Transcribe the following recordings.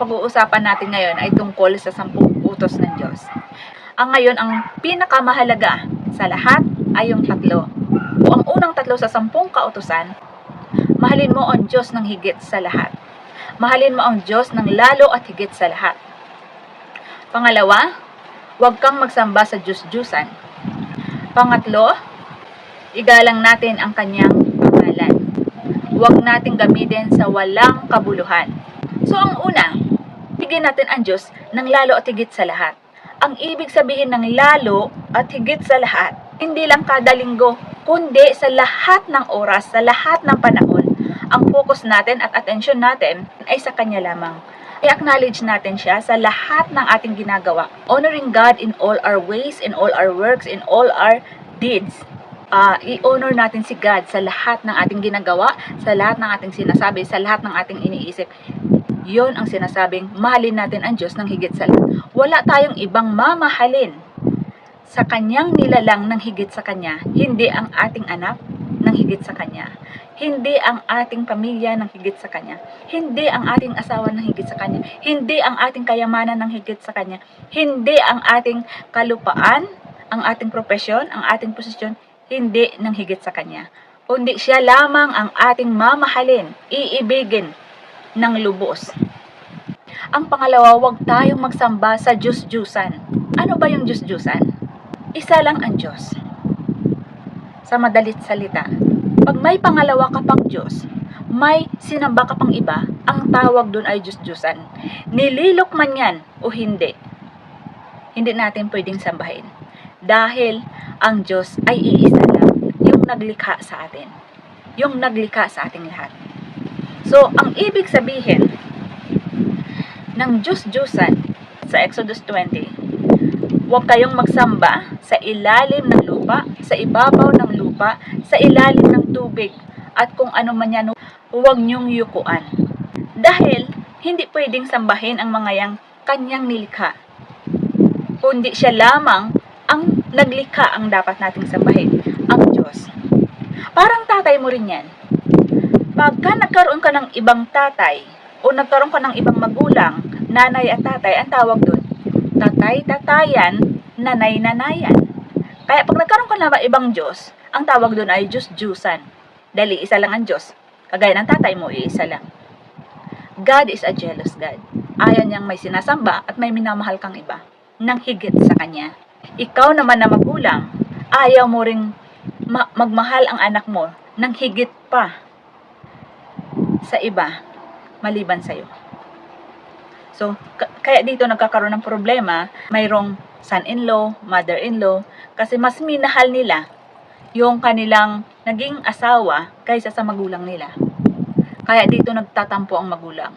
pag-uusapan natin ngayon ay tungkol sa sampung utos ng Diyos. Ang ngayon, ang pinakamahalaga sa lahat ay yung tatlo. O ang unang tatlo sa sampung kautusan, mahalin mo ang Diyos ng higit sa lahat. Mahalin mo ang Diyos ng lalo at higit sa lahat. Pangalawa, huwag kang magsamba sa Diyos-Diyusan. Pangatlo, igalang natin ang kanyang pangalan. Huwag nating gamitin sa walang kabuluhan. So ang una, bigyan natin ang Diyos ng lalo at higit sa lahat. Ang ibig sabihin ng lalo at higit sa lahat, hindi lang kada linggo, kundi sa lahat ng oras, sa lahat ng panahon, ang focus natin at attention natin ay sa Kanya lamang. I-acknowledge natin siya sa lahat ng ating ginagawa. Honoring God in all our ways, in all our works, in all our deeds. Ah, i-honor natin si God sa lahat ng ating ginagawa, sa lahat ng ating sinasabi, sa lahat ng ating iniisip. Yon ang sinasabing mahalin natin ang Diyos ng higit sa lahat. Wala tayong ibang mamahalin sa kanyang nilalang ng higit sa kanya, hindi ang ating anak ng higit sa kanya. Hindi ang ating pamilya ng higit sa kanya. Hindi ang ating asawa ng higit sa kanya. Hindi ang ating kayamanan ng higit sa kanya. Hindi ang ating kalupaan, ang ating profesyon, ang ating posisyon, hindi ng higit sa kanya. Kundi siya lamang ang ating mamahalin, iibigin ng lubos. Ang pangalawa, huwag tayong magsamba sa Diyos-Diyusan. Ano ba yung Diyos-Diyusan? Isa lang ang Diyos. Sa madalit salita, pag may pangalawa ka pang Diyos, may sinamba ka pang iba, ang tawag doon ay Diyos-Diyusan. Nililok man yan o hindi, hindi natin pwedeng sambahin. Dahil ang Diyos ay iisa lang, yung naglikha sa atin. Yung naglikha sa ating lahat. So, ang ibig sabihin ng Diyos-Diyusan sa Exodus 20, huwag kayong magsamba sa ilalim ng lupa, sa ibabaw ng lupa, sa ilalim ng tubig, at kung ano man yan, huwag niyong yukuan. Dahil, hindi pwedeng sambahin ang mga yang kanyang nilikha. Kundi siya lamang ang naglikha ang dapat nating sambahin, ang Diyos. Parang tatay mo rin yan. Pagka nagkaroon ka ng ibang tatay, o nagkaroon ka ng ibang magulang, nanay at tatay, ang tawag doon, tatay-tatayan, nanay-nanayan. Kaya pag nagkaroon ka ng ibang Diyos, ang tawag doon ay Diyos-Diyusan. Dahil isa lang ang Diyos. Kagaya ng tatay mo, iisa lang. God is a jealous God. Ayaw niyang may sinasamba at may minamahal kang iba nang higit sa Kanya. Ikaw naman na magulang, ayaw mo ring ma- magmahal ang anak mo nang higit pa sa iba maliban sa'yo. So, k- kaya dito nagkakaroon ng problema, mayroong son-in-law, mother-in-law, kasi mas minahal nila yung kanilang naging asawa kaysa sa magulang nila. Kaya dito nagtatampo ang magulang.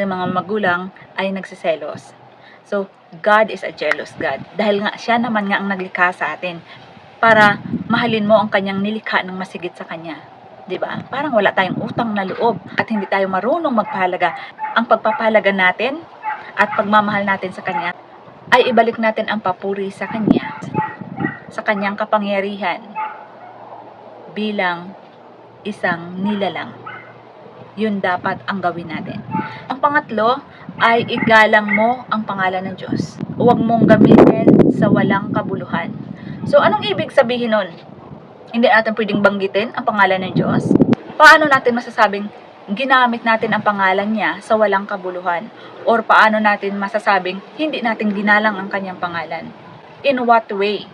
Yung mga magulang ay nagsiselos. So, God is a jealous God. Dahil nga, siya naman nga ang naglikha sa atin para mahalin mo ang kanyang nilikha ng masigit sa kanya. 'Di ba? Parang wala tayong utang na loob at hindi tayo marunong magpahalaga. Ang pagpapahalaga natin at pagmamahal natin sa kanya ay ibalik natin ang papuri sa kanya sa kanyang kapangyarihan bilang isang nilalang. Yun dapat ang gawin natin. Ang pangatlo ay igalang mo ang pangalan ng Diyos. Huwag mong gamitin sa walang kabuluhan. So, anong ibig sabihin nun? Hindi natin pwedeng banggitin ang pangalan ng Diyos. Paano natin masasabing ginamit natin ang pangalan niya sa walang kabuluhan? Or paano natin masasabing hindi natin ginalang ang kanyang pangalan? In what way?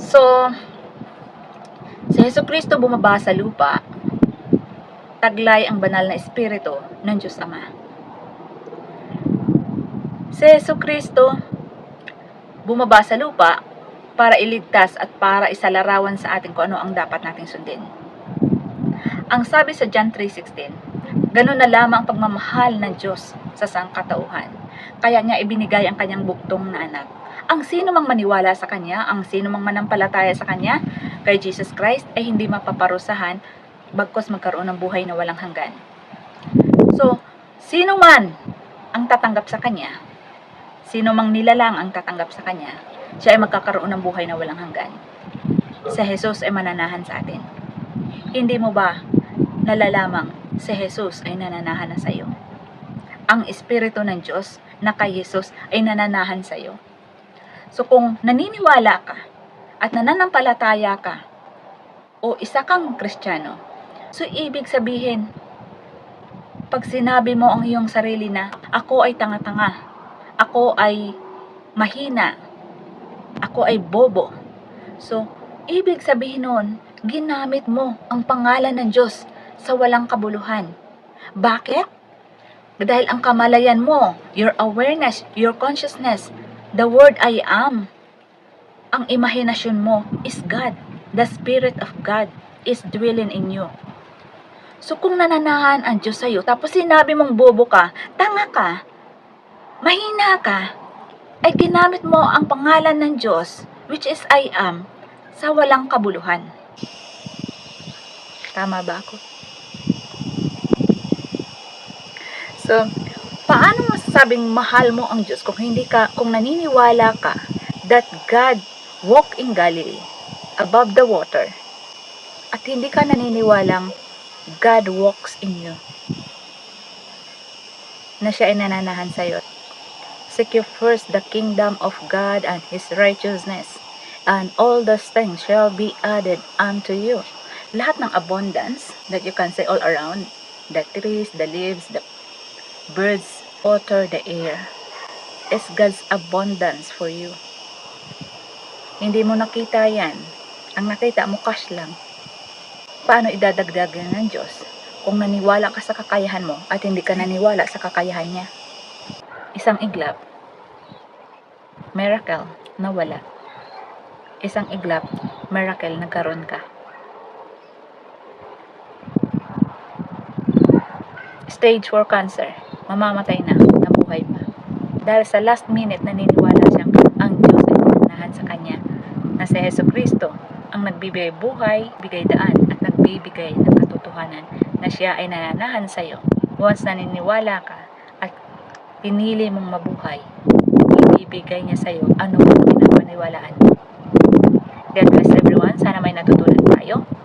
So, si Yesu Kristo bumaba sa lupa, taglay ang banal na espiritu ng Diyos Ama. Si Yesu Kristo bumaba sa lupa para iligtas at para isalarawan sa atin kung ano ang dapat nating sundin. Ang sabi sa John 3.16, ganun na lamang ang pagmamahal ng Diyos sa sangkatauhan. Kaya niya ibinigay ang kanyang buktong na anak. Ang sino mang maniwala sa Kanya, ang sino mang manampalataya sa Kanya, kay Jesus Christ, ay hindi mapaparusahan bagkos magkaroon ng buhay na walang hanggan. So, sino man ang tatanggap sa Kanya, sino mang nilalang ang tatanggap sa Kanya, siya ay magkakaroon ng buhay na walang hanggan. Si Jesus ay mananahan sa atin. Hindi mo ba nalalamang si Jesus ay nananahan na sa iyo? ang Espiritu ng Diyos na kay Jesus ay nananahan sa iyo. So kung naniniwala ka at nananampalataya ka o isa kang Kristiyano, so ibig sabihin, pag sinabi mo ang iyong sarili na, ako ay tanga-tanga, ako ay mahina, ako ay bobo. So, ibig sabihin nun, ginamit mo ang pangalan ng Diyos sa walang kabuluhan. Bakit? Dahil ang kamalayan mo, your awareness, your consciousness, the word I am, ang imahinasyon mo is God. The Spirit of God is dwelling in you. So kung nananahan ang Diyos sa'yo, tapos sinabi mong bobo ka, tanga ka, mahina ka, ay ginamit mo ang pangalan ng Diyos, which is I am, sa walang kabuluhan. Tama ba ako? So, paano masasabing mahal mo ang Diyos kung hindi ka, kung naniniwala ka that God walk in Galilee above the water at hindi ka naniniwalang God walks in you na siya ay nananahan sa'yo. Seek you first the kingdom of God and His righteousness, and all those things shall be added unto you. Lahat ng abundance that you can see all around, the trees, the leaves, the birds, water, the air, is God's abundance for you. Hindi mo nakita yan. Ang nakita mo cash lang. Paano idadagdag ng Diyos? Kung naniwala ka sa kakayahan mo at hindi ka naniwala sa kakayahan niya. Isang iglap, miracle, nawala. Isang iglap, miracle, nagkaroon ka. Stage 4 cancer, mamamatay na, nabuhay pa. Dahil sa last minute naniniwala siyang ang Diyos ay nananahan sa kanya na si Heso Kristo ang nagbibigay buhay, bigay daan at nagbibigay ng katotohanan na siya ay nananahan sa iyo. Once naniniwala ka pinili mong mabuhay, ibibigay niya sa sa'yo ano ang pinapaniwalaan. God bless everyone. Sana may natutunan tayo.